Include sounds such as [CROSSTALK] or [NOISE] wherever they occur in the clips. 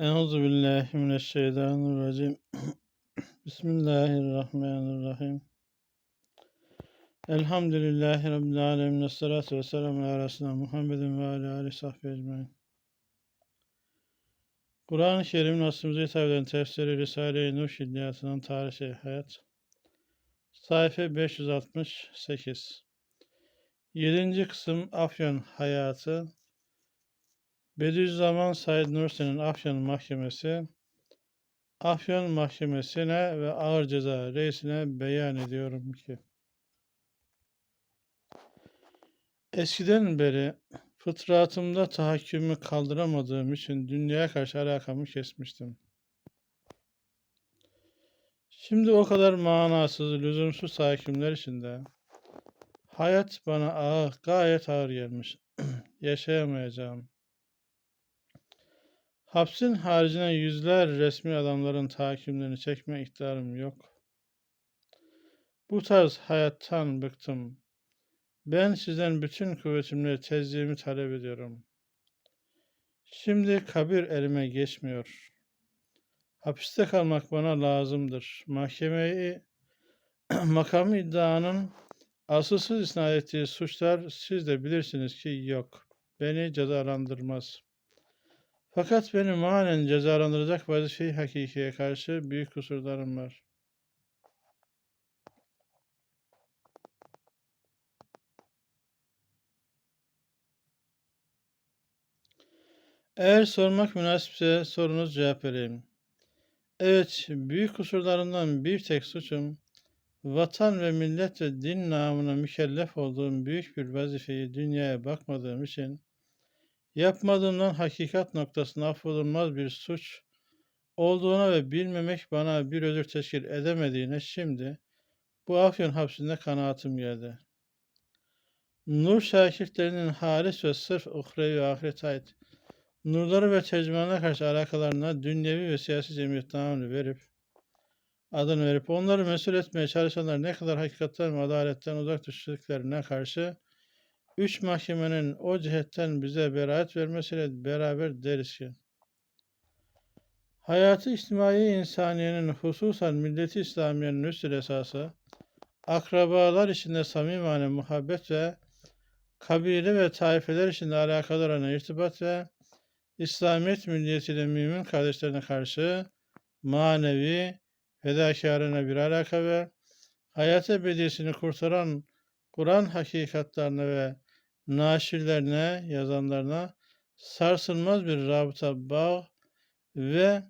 Euzu billahi mineşşeytanirracim. [CLEARS THROAT] Bismillahirrahmanirrahim. Elhamdülillahi rabbil alamin. Essalatu vesselamu ala resulina Muhammedin ve ala alihi sahbihi ecmaîn. Kur'an-ı Kerim'in aslımıza hitap eden tefsiri Risale-i Nur Şiddiyatından Tarih-i Hayat. Sayfa 568. 7. kısım Afyon Hayatı Bediüzzaman Said Nursi'nin Afyon Mahkemesi, Afyon Mahkemesi'ne ve Ağır Ceza Reisine beyan ediyorum ki, eskiden beri fıtratımda tahakkümü kaldıramadığım için dünyaya karşı alakamı kesmiştim. Şimdi o kadar manasız, lüzumsuz tahakkümler içinde hayat bana ağır, gayet ağır gelmiş. [CLEARS THROAT] Yaşayamayacağım. Hapsin haricinde yüzler resmi adamların tahakkümlerini çekme iktidarım yok. Bu tarz hayattan bıktım. Ben sizden bütün kuvvetimle tezliğimi talep ediyorum. Şimdi kabir elime geçmiyor. Hapiste kalmak bana lazımdır. Mahkemeyi, [CLEARS THROAT] makam iddianın asılsız isnat ettiği suçlar siz de bilirsiniz ki yok. Beni cezalandırmaz.'' Fakat beni manen cezalandıracak vazife-i hakikiye karşı büyük kusurlarım var. Eğer sormak münasipse sorunuz cevap vereyim. Evet, büyük kusurlarımdan bir tek suçum, vatan ve millet ve din namına mükellef olduğum büyük bir vazifeyi dünyaya bakmadığım için Yapmadığımdan hakikat noktasında affolunmaz bir suç olduğuna ve bilmemek bana bir özür teşkil edemediğine şimdi bu Afyon hapsinde kanaatim geldi. Nur şakirtlerinin halis ve sırf uhrevi ahiret ait nurları ve tercümanına karşı alakalarına dünyevi ve siyasi cemiyet namını verip adını verip onları mesul etmeye çalışanlar ne kadar hakikatten ve adaletten uzak düştüklerine karşı Üç mahkemenin o cihetten bize beraat vermesiyle beraber deriz ki, hayatı içtimai insaniyenin hususan milleti İslamiye'nin üstü esası, akrabalar içinde samimane muhabbet ve kabile ve taifeler içinde alakadar olan irtibat ve İslamiyet milliyetiyle mümin kardeşlerine karşı manevi fedakarına bir alaka ve hayat ebediyesini kurtaran Kur'an hakikatlarına ve naşirlerine, yazanlarına sarsılmaz bir rabıta, bağ ve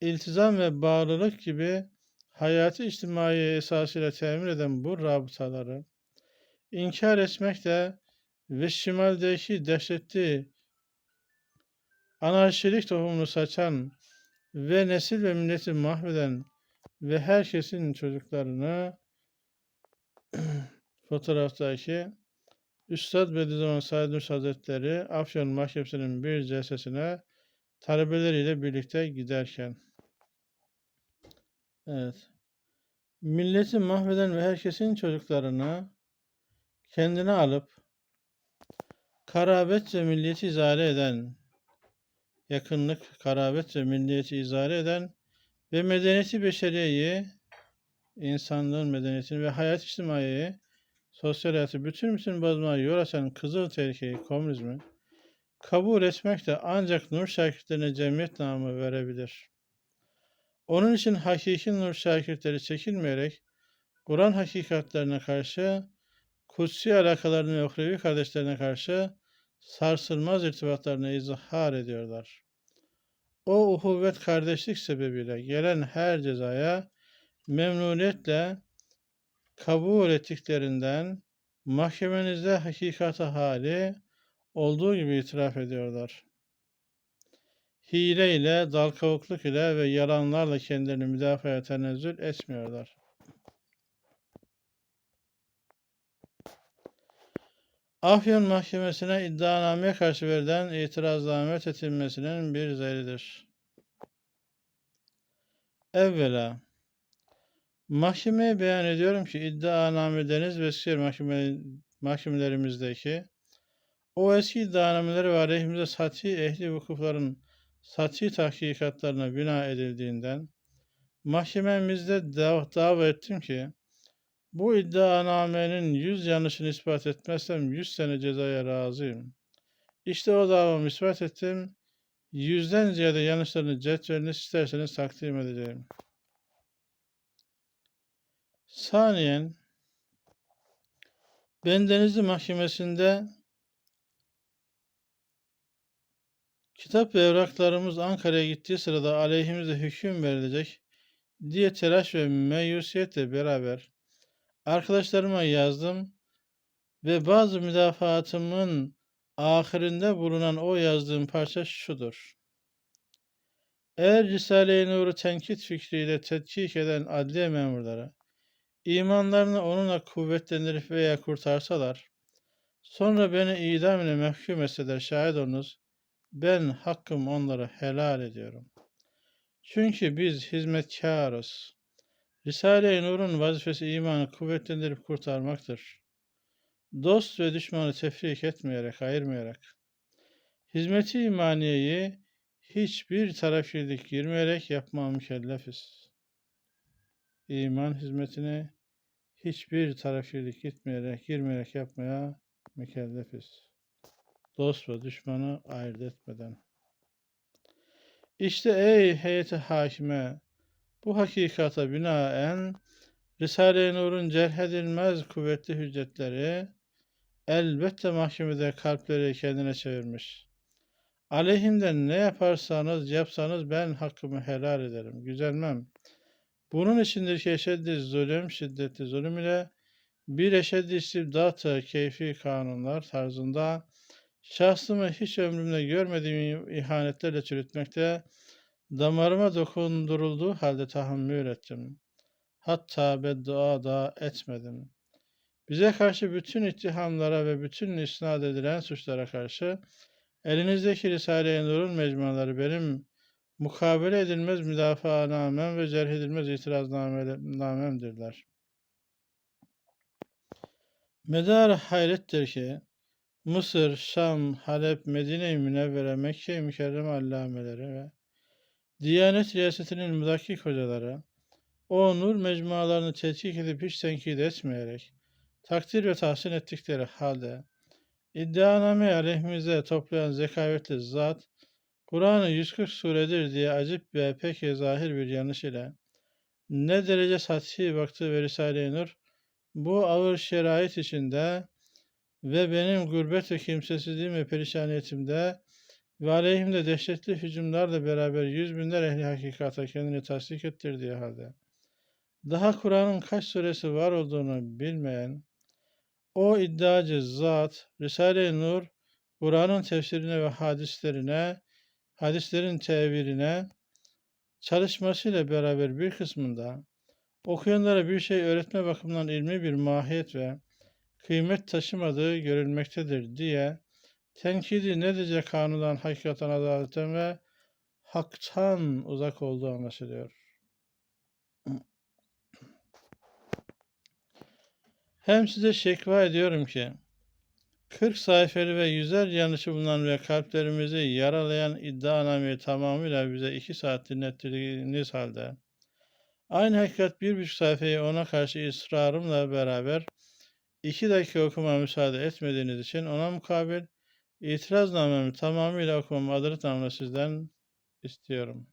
iltizam ve bağlılık gibi hayatı içtimai esasıyla temin eden bu rabıtaları inkar etmekle ve şimaldeki dehşetli anarşilik tohumunu saçan ve nesil ve milleti mahveden ve herkesin çocuklarını fotoğraftaki Üstad Bediüzzaman Said Nursi Hazretleri Afyon Mahkemesi'nin bir celsesine talebeleriyle birlikte giderken Evet. Milleti mahveden ve herkesin çocuklarını kendine alıp karabet ve milliyeti izale eden yakınlık, karabet ve milliyeti izale eden ve medeniyeti beşeriyeyi, insanlığın medeniyetini ve hayat içtimaiyeyi sosyal hayatı bütün bütün bozmaya yol kızıl tehlikeyi komünizmi kabul etmek de ancak nur şakirtlerine cemiyet namı verebilir. Onun için hakiki nur şakirtleri çekilmeyerek Kur'an hakikatlerine karşı, kutsi alakalarını ve kardeşlerine karşı sarsılmaz irtibatlarını izhar ediyorlar. O uhuvvet kardeşlik sebebiyle gelen her cezaya memnuniyetle kabul ettiklerinden mahkemenizde hakikati hali olduğu gibi itiraf ediyorlar. Hile ile, dal kavukluk ile ve yalanlarla kendilerini müdafaya tenezzül etmiyorlar. Afyon Mahkemesi'ne iddianameye karşı verilen itirazname tetilmesinin bir zelidir. Evvela, Mahkemeye beyan ediyorum ki iddianameleriniz ve Eskişehir mahkeme, mahkemelerimizdeki o eski iddianameleri ve aleyhimize sati ehli vukufların satî tahkikatlarına bina edildiğinden mahkememizde dav- dava ettim ki bu iddianamenin yüz yanlışını ispat etmezsem yüz sene cezaya razıyım. İşte o davamı ispat ettim. Yüzden ziyade yanlışlarını cetvelini isterseniz takdim edeceğim. Saniyen, ben Denizli Mahkemesi'nde kitap ve evraklarımız Ankara'ya gittiği sırada aleyhimize hüküm verilecek diye telaş ve meyusiyetle beraber arkadaşlarıma yazdım ve bazı müdafaatımın ahirinde bulunan o yazdığım parça şudur. Eğer Risale-i Nur'u tenkit fikriyle tetkik eden adliye memurları imanlarını onunla kuvvetlendirip veya kurtarsalar, sonra beni idam ile mahkum etseler şahit olunuz, ben hakkım onlara helal ediyorum. Çünkü biz hizmetkarız. Risale-i Nur'un vazifesi imanı kuvvetlendirip kurtarmaktır. Dost ve düşmanı tefrik etmeyerek, ayırmayarak, hizmeti imaniyeyi hiçbir tarafkirlik girmeyerek yapmaya mükellefiz. İman hizmetini hiçbir tarafkirlik gitmeyerek, girmeyerek yapmaya mükellefiz. Dost ve düşmanı ayırt etmeden. İşte ey heyeti hakime, bu hakikata binaen Risale-i Nur'un cerhedilmez kuvvetli hüccetleri elbette mahkemede kalpleri kendine çevirmiş. Aleyhimden ne yaparsanız yapsanız ben hakkımı helal ederim, güzelmem. Bunun içindir ki eşeddi zulüm, şiddetli zulüm ile bir eşeddi istibdatı keyfi kanunlar tarzında şahsımı hiç ömrümde görmediğim ihanetlerle çürütmekte, damarıma dokundurulduğu halde tahammül ettim. Hatta beddua da etmedim. Bize karşı bütün ittihamlara ve bütün isnat edilen suçlara karşı elinizdeki Risale-i Nur'un mecmuaları benim mukabele edilmez müdafaanamem ve cerh edilmez itiraznamemdirler. Medar hayrettir ki Mısır, Şam, Halep, Medine-i Münevvere, Mekke-i Mükerreme allameleri ve Diyanet riyasetinin müdakkik hocaları o nur mecmualarını tetkik edip hiç tenkit etmeyerek takdir ve tahsin ettikleri halde iddianame aleyhimize toplayan zekavetli zat Kur'an'ı 140 suredir diye acip ve pek zahir bir yanlış ile ne derece sathi baktı ve Risale-i Nur bu ağır şerait içinde ve benim gurbet ve kimsesizliğim ve perişaniyetimde ve aleyhimde dehşetli hücumlarla beraber yüz binler ehli hakikata kendini tasdik ettirdiği halde daha Kur'an'ın kaç suresi var olduğunu bilmeyen o iddiacı zat Risale-i Nur Kur'an'ın tefsirine ve hadislerine hadislerin teviline çalışmasıyla beraber bir kısmında okuyanlara bir şey öğretme bakımından ilmi bir mahiyet ve kıymet taşımadığı görülmektedir diye tenkidi ne derece kanundan, hakikaten, adaletten ve haktan uzak olduğu anlaşılıyor. Hem size şekva ediyorum ki 40 sayfalı ve yüzer yanlışı bulunan ve kalplerimizi yaralayan iddianameyi tamamıyla bize iki saat dinlettirdiğiniz halde aynı hakikat bir buçuk sayfayı ona karşı ısrarımla beraber iki dakika okuma müsaade etmediğiniz için ona mukabil itiraznamemi tamamıyla okumamı adalet namına sizden istiyorum.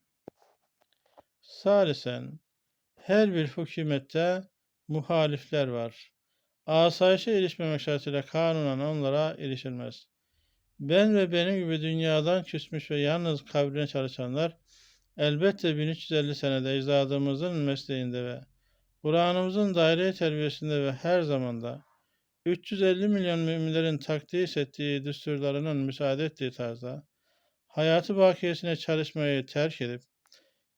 Salisen, her bir hükümette muhalifler var. Asayişe erişmemek şartıyla kanunen onlara erişilmez. Ben ve benim gibi dünyadan küsmüş ve yalnız kabrine çalışanlar elbette 1350 senede ecdadımızın mesleğinde ve Kur'an'ımızın daire terbiyesinde ve her zamanda 350 milyon müminlerin takdis ettiği düsturlarının müsaade ettiği tarzda hayatı bakiyesine çalışmayı terk edip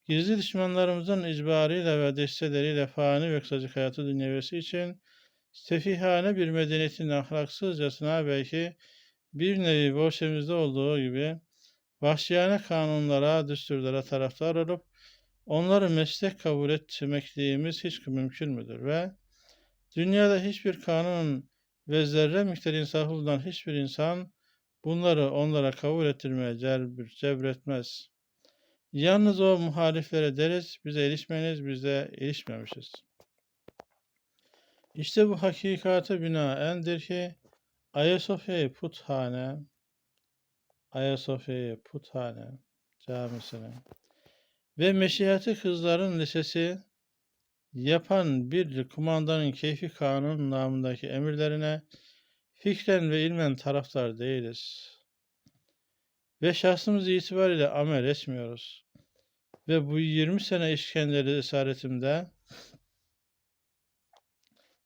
gizli düşmanlarımızın icbarıyla ve desteleriyle fani ve kısacık hayatı dünyevesi için sefihane bir medeniyetin ahlaksızcasına belki bir nevi borçemizde olduğu gibi vahşiyane kanunlara, düsturlara taraftar olup onları meslek kabul etmekliğimiz hiç mümkün müdür? Ve dünyada hiçbir kanun ve zerre miktar insafı bulunan hiçbir insan bunları onlara kabul ettirmeye cebretmez. Yalnız o muhaliflere deriz, bize ilişmeyiniz, biz de ilişmemişiz. İşte bu hakikate binaendir ki Ayasofya'yı puthane, Ayasofya'yı puthane camisine ve Meşiyeti Kızların Lisesi yapan bir kumandanın keyfi kanun namındaki emirlerine fikren ve ilmen taraftar değiliz. Ve şahsımız itibariyle amel etmiyoruz. Ve bu 20 sene işkenceleri esaretimde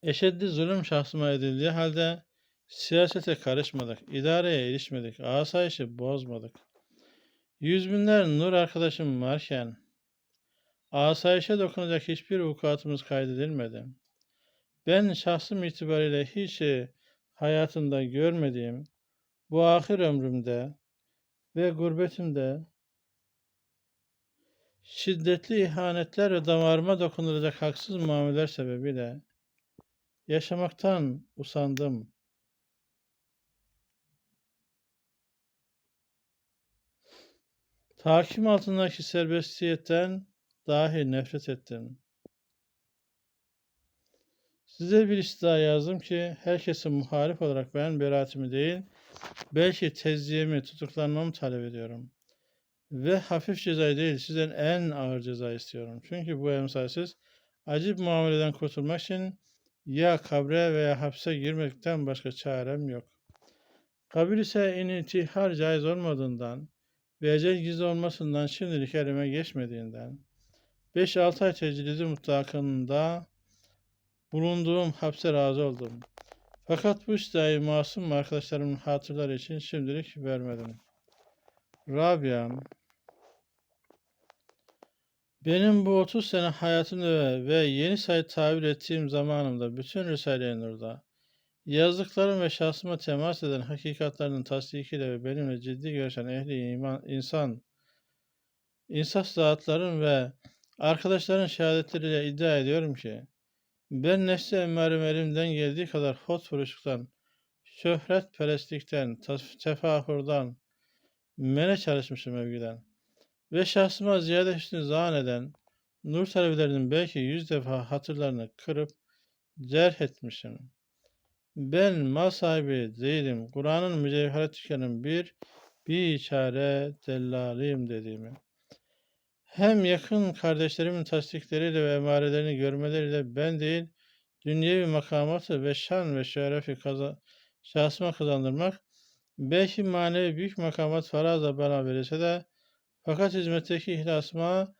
eşeddi zulüm şahsıma edildiği halde siyasete karışmadık, idareye ilişmedik, asayişi bozmadık. Yüz binler nur arkadaşım varken asayişe dokunacak hiçbir vukuatımız kaydedilmedi. Ben şahsım itibariyle hiç hayatımda görmediğim bu ahir ömrümde ve gurbetimde şiddetli ihanetler ve damarıma dokunulacak haksız muameleler sebebiyle yaşamaktan usandım. Takim altındaki serbestiyetten dahi nefret ettim. Size bir istida yazdım ki herkese muhalif olarak ben beraatimi değil, belki tezyemi, tutuklanmamı talep ediyorum. Ve hafif cezayı değil, sizden en ağır ceza istiyorum. Çünkü bu emsalsiz acip muameleden kurtulmak için ya kabre veya hapse girmekten başka çarem yok. Kabir ise intihar caiz olmadığından ve ecel gizli olmasından şimdilik elime geçmediğinden 5-6 ay tecridi mutlakında bulunduğum hapse razı oldum. Fakat bu isteği masum arkadaşlarımın hatırları için şimdilik vermedim. Rabia'm benim bu 30 sene hayatımda ve yeni sayı tabir ettiğim zamanımda bütün Risale-i Nur'da yazdıklarım ve şahsıma temas eden hakikatlarının tasdikiyle ve benimle ciddi görüşen ehli iman, insan, insaf zatların ve arkadaşların şehadetleriyle iddia ediyorum ki ben nefsi emmarım elimden geldiği kadar hot vuruşluktan, şöhret perestlikten, tefahurdan, mene çalışmışım evgiden ve şahsıma ziyade hüsnü zan nur talebelerinin belki yüz defa hatırlarını kırıp cerh etmişim. Ben mal sahibi değilim. Kur'an'ın mücevheret tükenin bir bir çare dellalıyım dediğimi. Hem yakın kardeşlerimin tasdikleriyle ve emarelerini görmeleriyle ben değil, dünyevi makamatı ve şan ve şerefi kaza, şahsıma kazandırmak, belki manevi büyük makamat faraza bana verirse de fakat hizmetteki ihlasıma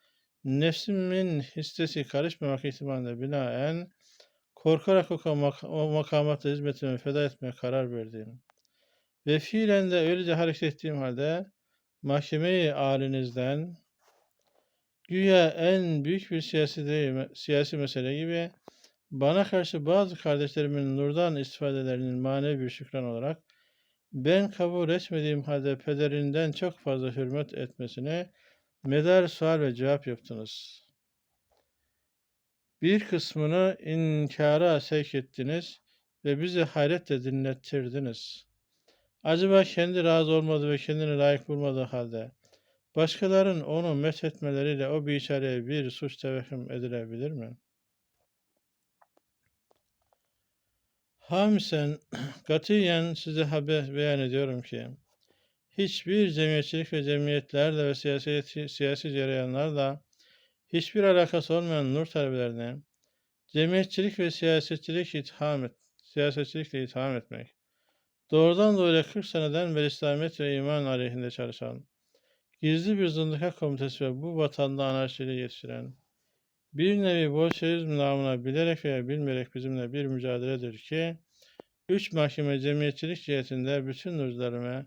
nefsimin hissesi karışmamak ihtimaline binaen korkarak o, mak o hizmetimi feda etmeye karar verdim. Ve fiilen de öylece hareket ettiğim halde mahkemeyi alinizden güya en büyük bir siyasi, değil, siyasi mesele gibi bana karşı bazı kardeşlerimin nurdan istifadelerinin manevi bir şükran olarak ben kabul etmediğim halde pederinden çok fazla hürmet etmesine medar sual ve cevap yaptınız. Bir kısmını inkara sevk ettiniz ve bizi hayretle dinlettirdiniz. Acaba kendi razı olmadığı ve kendini layık bulmadığı halde başkaların onu methetmeleriyle o biçareye bir suç tevehüm edilebilir mi?'' Hamisen [CLEARS THROAT] katiyen size haber beyan ediyorum ki hiçbir cemiyetçilik ve cemiyetlerle ve siyasi, siyasi cereyanlarla hiçbir alakası olmayan nur talebelerine cemiyetçilik ve siyasetçilik itham et, siyasetçilikle itham etmek, doğrudan doğruya 40 seneden beri İslamiyet ve iman aleyhinde çalışan, gizli bir zındıka komitesi ve bu vatanda anarşiyle yetiştiren, bir nevi Bolşevizm namına bilerek veya bilmeyerek bizimle bir mücadeledir ki, üç mahkeme cemiyetçilik cihetinde bütün nurlarıma,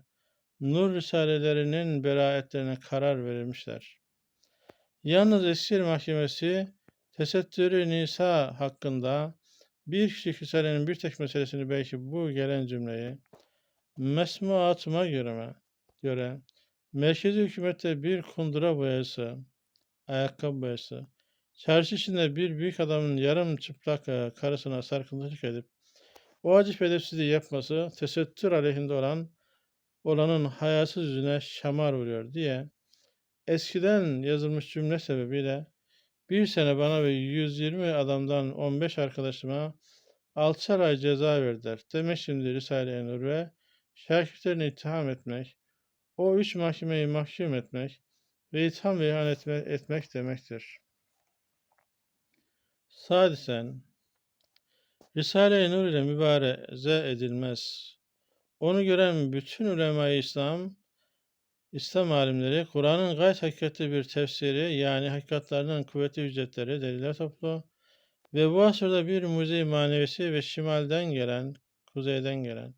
nur risalelerinin beraatlerine karar verilmişler. Yalnız Eskişehir Mahkemesi, tesettürü Nisa hakkında bir kişi risalenin bir tek meselesini belki bu gelen cümleyi, mesmuatıma göre, göre merkezi hükümette bir kundura boyası, ayakkabı boyası, Çarşı içinde bir büyük adamın yarım çıplak e, karısına sarkıntılık edip o acip edepsizliği yapması tesettür aleyhinde olan olanın hayasız yüzüne şamar vuruyor diye eskiden yazılmış cümle sebebiyle bir sene bana ve 120 adamdan 15 arkadaşıma 6'şer ay ceza verdiler. Demek şimdi Risale-i Nur ve şakirtlerini ittiham etmek, o üç mahkemeyi mahkum etmek ve itham ve ihanet etme- etmek demektir. Sadisen, Risale-i Nur ile mübareze edilmez. Onu gören bütün ulema-i İslam, İslam alimleri, Kur'an'ın gayet hakikatli bir tefsiri, yani hakikatlarının kuvvetli hüccetleri, deliller toplu ve bu asırda bir mucize manevisi ve şimalden gelen, kuzeyden gelen,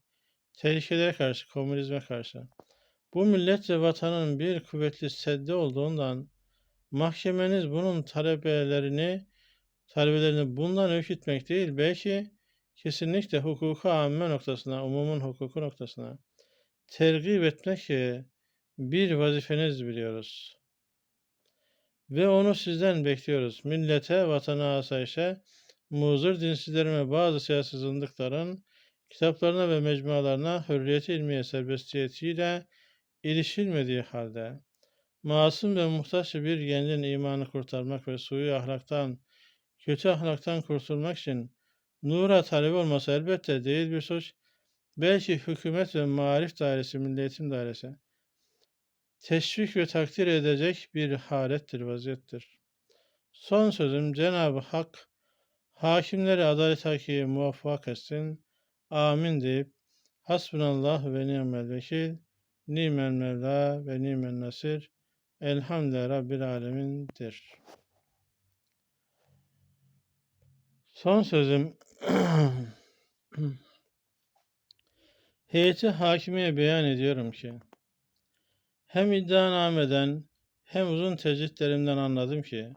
tehlikelere karşı, komünizme karşı, bu millet ve vatanın bir kuvvetli seddi olduğundan, mahkemeniz bunun talebelerini, talebelerini bundan ürkütmek değil, belki kesinlikle hukuku amme noktasına, umumun hukuku noktasına tergip etmek bir vazifeniz biliyoruz. Ve onu sizden bekliyoruz. Millete, vatana, asayişe, muzur dinsizlerin bazı siyasi zındıkların kitaplarına ve mecmualarına hürriyeti ilmiye serbestiyetiyle ilişilmediği halde masum ve muhtaç bir gencin imanı kurtarmak ve suyu ahlaktan, kötü ahlaktan kurtulmak için nura talep olması elbette değil bir suç, belki hükümet ve marif dairesi, milli eğitim dairesi teşvik ve takdir edecek bir halettir, vaziyettir. Son sözüm Cenab-ı Hak hakimleri adalet hakiye muvaffak etsin. Amin deyip Hasbunallah ve ni'mel vekil, nimel mevla ve nimel nasir. Elhamdülillahi Rabbil alemindir. Son sözüm [CLEARS THROAT] heyeti hakimeye beyan ediyorum ki hem iddianameden hem uzun tecritlerimden anladım ki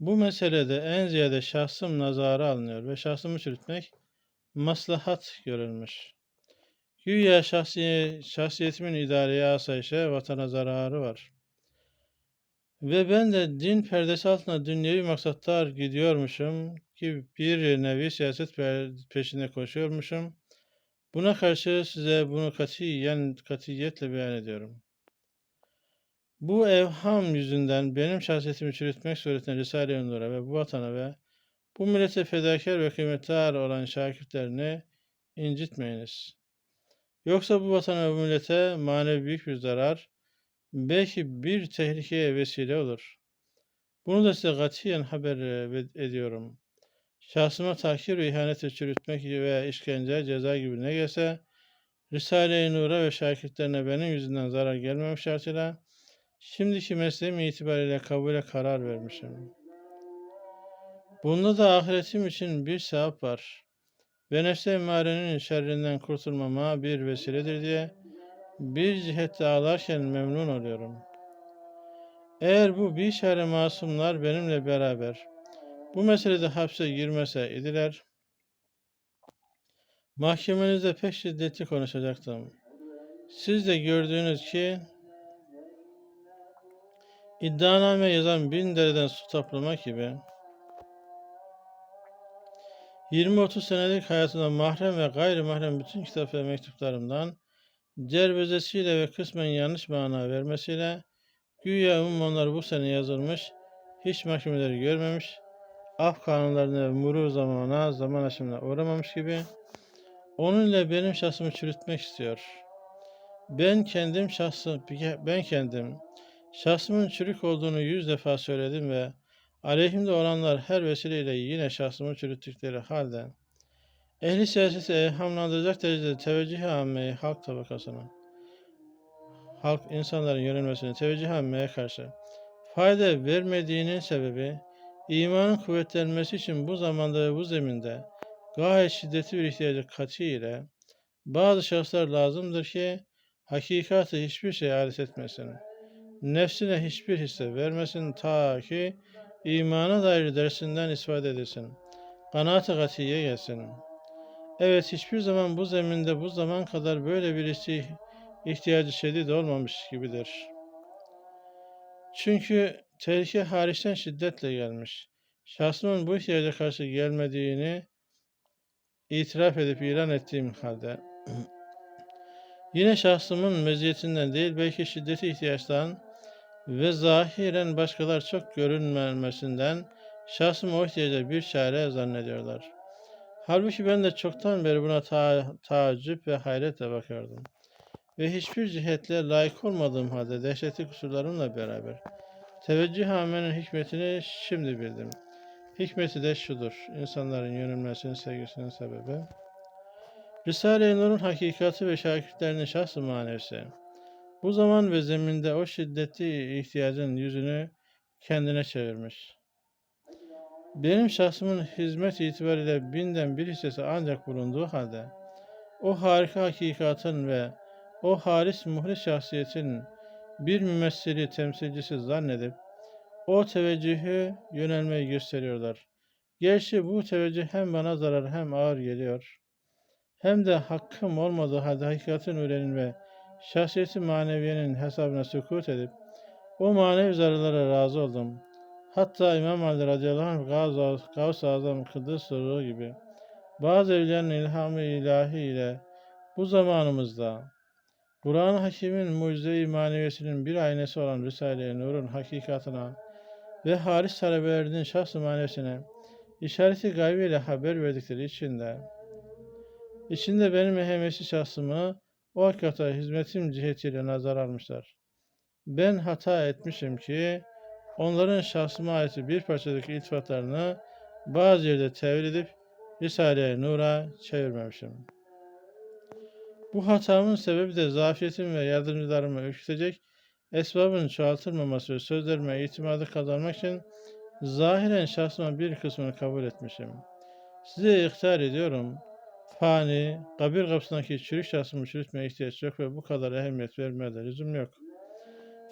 bu meselede en ziyade şahsım nazara alınıyor ve şahsımı çürütmek maslahat görülmüş. Güya şahsi, şahsiyetimin idareye asayişe vatana zararı var. Ve ben de din perdesi altında dünyevi maksatlar gidiyormuşum ki bir nevi siyaset pe- peşinde koşuyormuşum. Buna karşı size bunu katiyen, katiyetle beyan ediyorum. Bu evham yüzünden benim şahsiyetimi çürütmek suretine Risale-i Nur'a ve bu vatana ve bu millete fedakar ve kıymetli olan şakirtlerini incitmeyiniz. Yoksa bu vatana ve bu millete manevi büyük bir zarar, belki bir tehlikeye vesile olur. Bunu da size katiyen haber e, ediyorum. Şahsıma tahkir ve ihaneti çürütmek ve işkence, ceza gibi ne gelse, Risale-i Nur'a ve şakirtlerine benim yüzünden zarar gelmemiş şartıyla, şimdiki mesleğim itibariyle kabule karar vermişim. Bunda da ahiretim için bir sevap var. Ve nefse emarenin şerrinden kurtulmama bir vesiledir diye bir cihette ağlarken memnun oluyorum. Eğer bu bir şerre masumlar benimle beraber bu meselede hapse girmese idiler, mahkemenizde pek şiddetli konuşacaktım. Siz de gördüğünüz ki iddianame yazan bin dereden su toplamak gibi 20-30 senelik hayatımda mahrem ve gayrimahrem bütün kitap ve mektuplarımdan cerbezesiyle ve kısmen yanlış mana vermesiyle güya umum onlar bu sene yazılmış, hiç mahkemeleri görmemiş, af kanunlarına ve muru zamana, zaman aşımına uğramamış gibi onunla benim şahsımı çürütmek istiyor. Ben kendim şahsım, ben kendim şahsımın çürük olduğunu yüz defa söyledim ve Aleyhimde olanlar her vesileyle yine şahsımı çürüttükleri halde ehli siyaseti evhamlandıracak derecede teveccüh ammeyi halk tabakasına, halk insanların yönelmesine teveccüh ammeye karşı fayda vermediğinin sebebi imanın kuvvetlenmesi için bu zamanda ve bu zeminde gayet şiddetli bir ihtiyacı katı ile bazı şahıslar lazımdır ki hakikatı hiçbir şey alet etmesin. Nefsine hiçbir hisse vermesin ta ki imana dair dersinden istifade edilsin. Kanaat-ı gatiye gelsin. Evet hiçbir zaman bu zeminde bu zaman kadar böyle bir ihtiyacı şiddet olmamış gibidir. Çünkü tehlike hariçten şiddetle gelmiş. Şahsımın bu ihtiyaca karşı gelmediğini itiraf edip ilan ettiğim halde [CLEARS THROAT] yine şahsımın meziyetinden değil belki şiddeti ihtiyaçtan ve zahiren başkalar çok görünmemesinden şahsım o ihtiyaca bir çare zannediyorlar. Halbuki ben de çoktan beri buna ta taaccüp ve hayretle bakardım. Ve hiçbir cihetle layık olmadığım halde dehşetli kusurlarımla beraber teveccüh hamenin hikmetini şimdi bildim. Hikmeti de şudur, insanların yönelmesinin sevgisinin sebebi. Risale-i Nur'un hakikati ve şakirtlerinin şahs-ı manevsi. Bu zaman ve zeminde o şiddetli ihtiyacın yüzünü kendine çevirmiş. Benim şahsımın hizmet itibariyle binden bir hissesi ancak bulunduğu halde, o harika hakikatın ve o halis muhlis şahsiyetin bir mümessili temsilcisi zannedip, o teveccühü yönelmeyi gösteriyorlar. Gerçi bu teveccüh hem bana zarar hem ağır geliyor. Hem de hakkım olmadığı halde hakikatin öğrenin ve şahsiyeti maneviyenin hesabına sükut edip, o manevi zararlara razı oldum. Hatta İmam Ali radıyallahu anh Gavs-ı Gavs Azam Kıdız gibi bazı evliyanın ilhamı ilahi ile bu zamanımızda Kur'an-ı Hakim'in mucize-i maneviyesinin bir aynesi olan Risale-i Nur'un hakikatına ve haris talebelerinin şahs-ı maneviyesine işareti gaybiyle haber verdikleri için de içinde benim ehemmiyetli şahsımı o hakikata hizmetim cihetiyle nazar almışlar. Ben hata etmişim ki onların şahsıma ait bir parçadaki iltifatlarını bazı yerde tevil edip Risale-i Nur'a çevirmemişim. Bu hatamın sebebi de zafiyetim ve yardımcılarımı ürkütecek esbabın çoğaltılmaması ve sözlerime itimadı kazanmak için zahiren şahsıma bir kısmını kabul etmişim. Size ihtar ediyorum. Fani, kabir kapısındaki çürük şahsımı çürütmeye ihtiyaç yok ve bu kadar ehemmiyet vermeye de lüzum yok.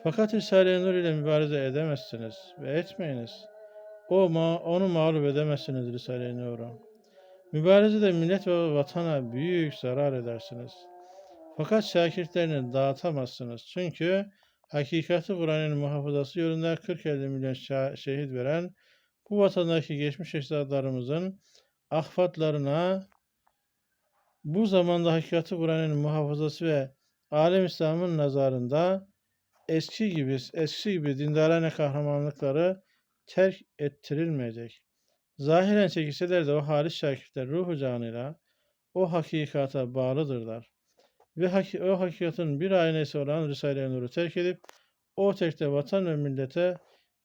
Fakat Risale-i Nur ile mübareze edemezsiniz ve etmeyiniz. O ma onu mağlup edemezsiniz Risale-i Nur'u. Mübarezede millet ve vatana büyük zarar edersiniz. Fakat şakirtlerini dağıtamazsınız. Çünkü hakikati Kur'an'ın muhafazası yolunda 40-50 milyon şehit veren bu vatandaki geçmiş ecdadlarımızın ahfatlarına bu zamanda hakikati Kur'an'ın muhafazası ve alem İslam'ın nazarında eski gibi eski gibi dindarane kahramanlıkları terk ettirilmeyecek. Zahiren çekilseler de o halis şakirtler ruhu canıyla o hakikata bağlıdırlar. Ve haki, o hakikatin bir aynesi olan Risale-i Nur'u terk edip o tekte vatan ve millete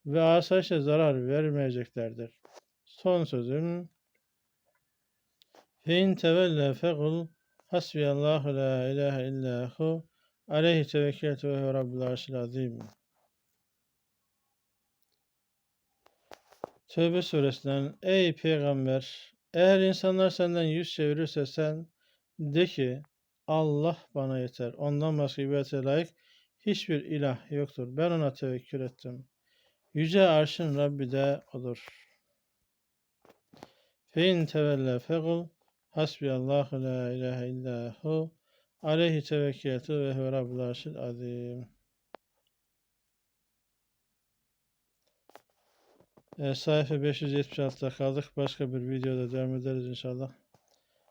ve asayişe zarar vermeyeceklerdir. Son sözüm Fein tevelle fekul hasbiyallahu la ilahe illahu aleyhi tevekkeltu ve rabbul arşil azim. Tövbe suresinden Ey peygamber eğer insanlar senden yüz çevirirse sen de ki Allah bana yeter. Ondan başka ibadete layık hiçbir ilah yoktur. Ben ona tevekkül ettim. Yüce arşın Rabbi de odur. Fein tevelle fekul hasbiyallahu la ilahe illahu aleyhi tevekkeltu ve huve rabbul arşil azim. E, sayfa 576'da kaldık. Başka bir videoda devam ederiz inşallah.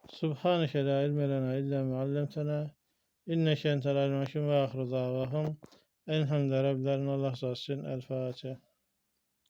Subhaneke la ilme lena illa ma allamtena inneke entel alim hakim ve ahru davahum. Elhamdülillahi Rabbil Alemin. Allah razı olsun. El Fatiha.